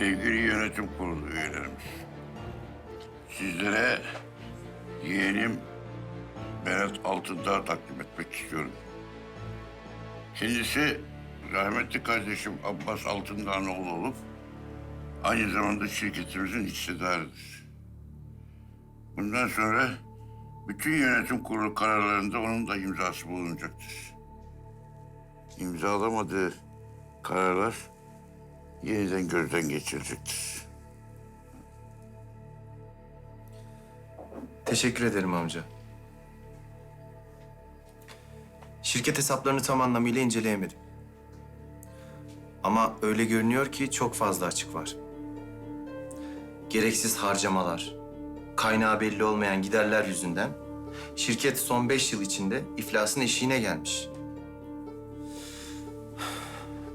Sevgili yönetim kurulu üyelerimiz. Sizlere yeğenim Berat Altındağ takdim etmek istiyorum. Kendisi rahmetli kardeşim Abbas Altındağ'ın oğlu olup aynı zamanda şirketimizin hissedarıdır. Bundan sonra bütün yönetim kurulu kararlarında onun da imzası bulunacaktır. İmzalamadığı kararlar yeniden gözden geçirecektir. Teşekkür ederim amca. Şirket hesaplarını tam anlamıyla inceleyemedim. Ama öyle görünüyor ki çok fazla açık var. Gereksiz harcamalar, kaynağı belli olmayan giderler yüzünden şirket son beş yıl içinde iflasın eşiğine gelmiş.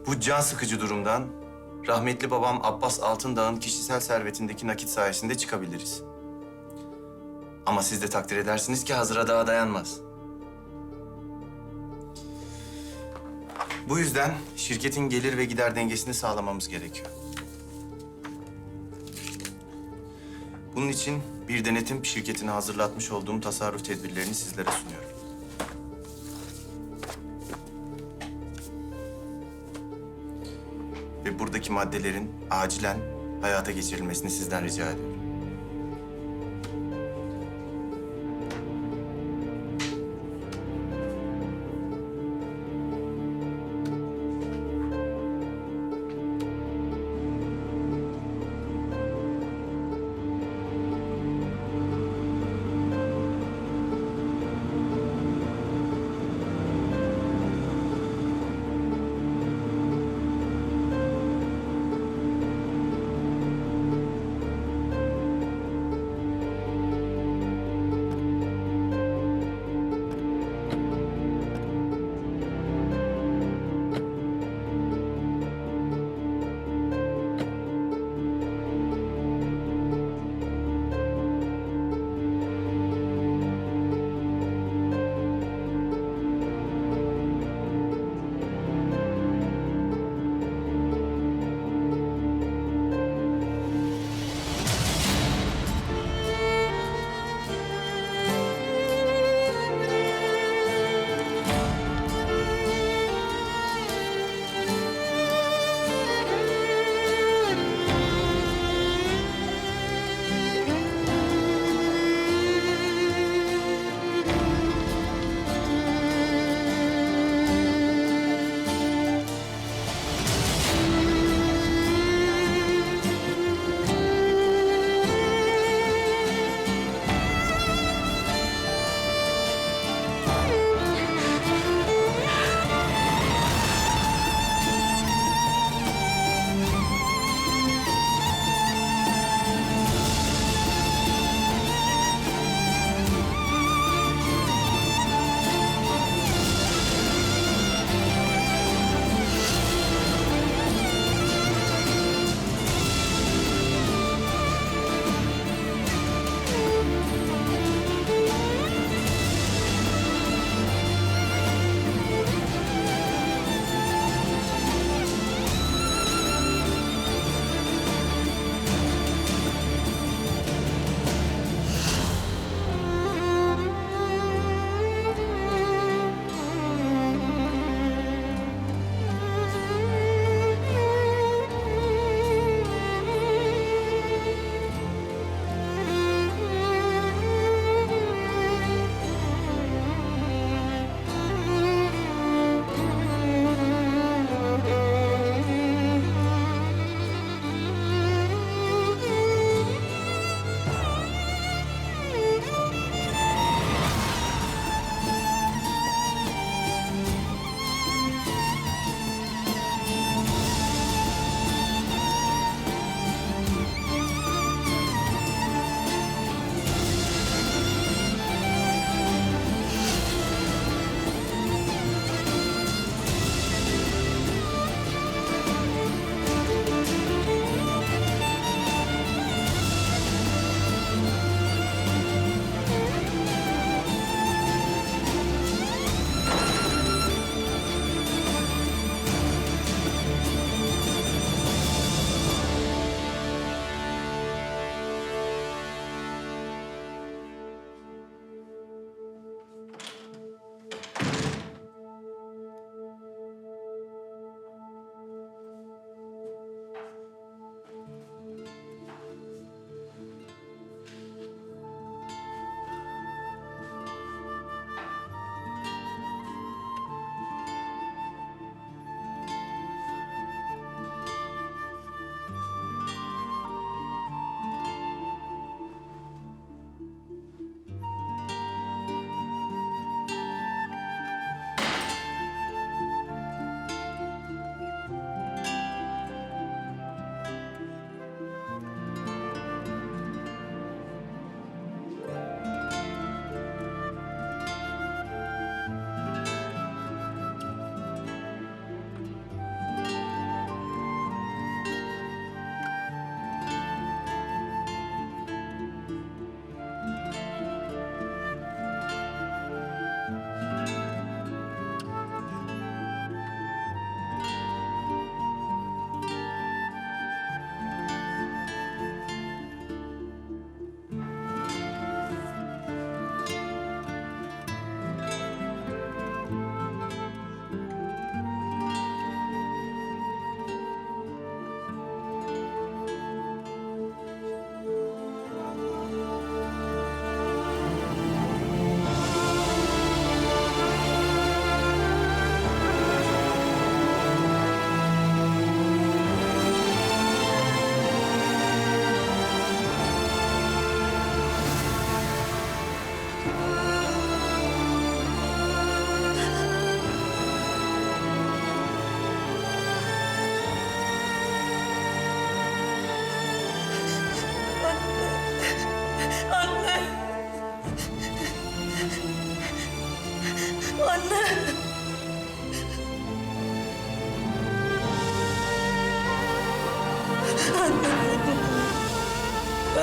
Bu can sıkıcı durumdan rahmetli babam Abbas Altındağ'ın kişisel servetindeki nakit sayesinde çıkabiliriz. Ama siz de takdir edersiniz ki hazıra daha dayanmaz. Bu yüzden şirketin gelir ve gider dengesini sağlamamız gerekiyor. Bunun için bir denetim şirketine hazırlatmış olduğum tasarruf tedbirlerini sizlere sunuyorum. Buradaki maddelerin acilen hayata geçirilmesini sizden rica ediyorum.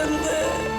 Anne.